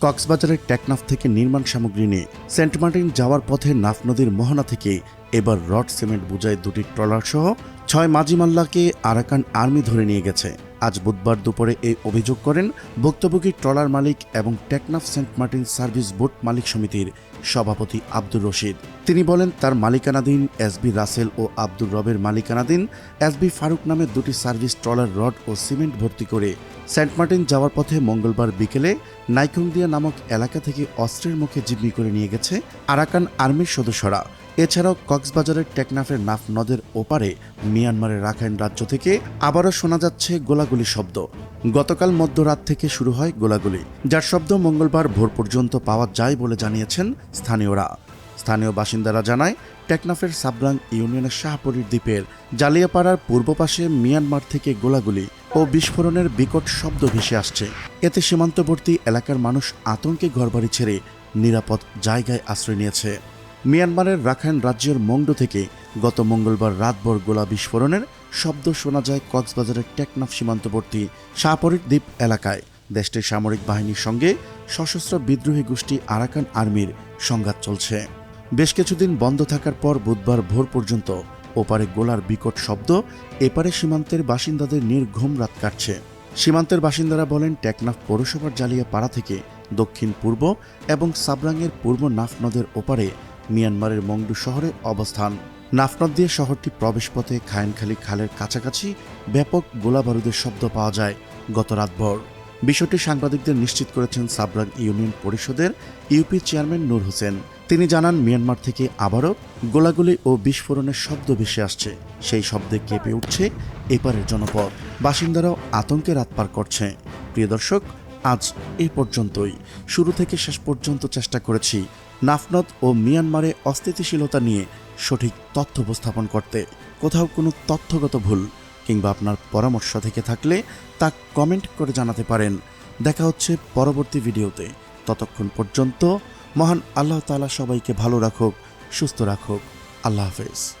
কক্সবাজারের টেকনাফ থেকে নির্মাণ সামগ্রী নিয়ে সেন্ট মার্টিন যাওয়ার পথে নাফ নদীর মোহনা থেকে এবার রড সিমেন্ট বোঝায় দুটি ট্রলার সহ ছয় মাজিমাল্লাকে আরাকান আর্মি ধরে নিয়ে গেছে। আজ বুধবার দুপুরে এই অভিযোগ করেন ভুক্তভোগী ট্রলার মালিক এবং Teknaf Saint Martin service boat মালিক সমিতির সভাপতি আব্দুর রশিদ। তিনি বলেন, তার মালিকানাধীন এসবি রাসেল ও আব্দুর রবের মালিকানাধীন এসবি ফারুক নামে দুটি সার্ভিস ট্রলার রড ও সিমেন্ট ভর্তি করে সেন্ট মার্টিন যাওয়ার পথে মঙ্গলবার বিকেলে নাইকুংদিয়া নামক এলাকা থেকে অস্ত্রের মুখে জিম্মি করে নিয়ে গেছে আরাকান আর্মির সদস্যরা। এছাড়াও কক্সবাজারের টেকনাফের নাফ নদের ওপারে মিয়ানমারের রাখাইন রাজ্য থেকে আবারও শোনা যাচ্ছে গোলাগুলি শব্দ। গতকাল মধ্যরাত থেকে শুরু হয় গোলাগুলি, যার শব্দ মঙ্গলবার ভোর পর্যন্ত পাওয়া যায় বলে জানিয়েছেন স্থানীয়রা। স্থানীয় বাসিন্দারা জানায়, টেকনাফের সাবরাং ইউনিয়নের শাহপুরীর দ্বীপের জালিয়াপাড়ার পূর্ব পাশে মিয়ানমার থেকে গোলাগুলি ও বিস্ফোরণের বিকট শব্দ ভেসে আসছে। এতে সীমান্তবর্তী এলাকার মানুষ আতঙ্কে ঘরবাড়ি ছেড়ে নিরাপদ জায়গায় আশ্রয় নিয়েছে। মিয়ানমারের রাখাইন রাজ্যের মংডো থেকে গত মঙ্গলবার রাতভর গোলা বিস্ফোরণের শব্দ শোনা যায় কক্সবাজারের টেকনাফ সীমান্তবর্তী শাহপরীর দ্বীপ এলাকায়। দেশটির সামরিক বাহিনীর সঙ্গে সশস্ত্র বিদ্রোহী গোষ্ঠী আরাকান আর্মির সংঘাত চলছে। বেশ কিছুদিন বন্ধ থাকার পর বুধবার ভোর পর্যন্ত ওপারে গোলার বিকট শব্দ এপারে সীমান্তের বাসিন্দাদের নির্ঘুম রাত কাটছে। সীমান্তের বাসিন্দারা বলেন, টেকনাফ পৌরসভার জালিয়া পাড়া থেকে দক্ষিণ পূর্ব এবং সাবরাংয়ের পূর্ব নাফ নদের ওপারে মিয়ানমারের মংডু শহরে অবস্থান। নাফনদ দিয়ে শহরটি প্রবেশপথে খায়নখালী খালের কাছাকাছি ব্যাপক গোলাবারুদের শব্দ পাওয়া যায় গত রাতভর। বিষয়টি সাংবাদিকদের নিশ্চিত করেছেন সাবরাং ইউনিয়ন পরিষদের ইউপি চেয়ারম্যান নূর হোসেন। তিনি জানান, মিয়ানমার থেকে আবারও গোলাগুলি ও বিস্ফোরণের শব্দ ভেসে আসছে। সেই শব্দে কেঁপে উঠছে এপারের জনপদ। বাসিন্দারাও আতঙ্কে রাত পার করছে। প্রিয় দর্শক, আজ এ পর্যন্তই। শুরু থেকে শেষ পর্যন্ত চেষ্টা করেছি নাফনদ ও মিয়ানমারে অস্থিতিশীলতা নিয়ে সঠিক তথ্য উপস্থাপন করতে কোথাও কোনো তথ্যগত ভুল কিংবা আপনার পরামর্শ থেকে থাকলে তা কমেন্ট করে জানাতে পারেন। দেখা হচ্ছে পরবর্তী ভিডিওতে। ততক্ষণ পর্যন্ত মহান আল্লাহ তাআলা সবাইকে ভালো রাখুক, সুস্থ রাখুক। আল্লাহ হাফেজ।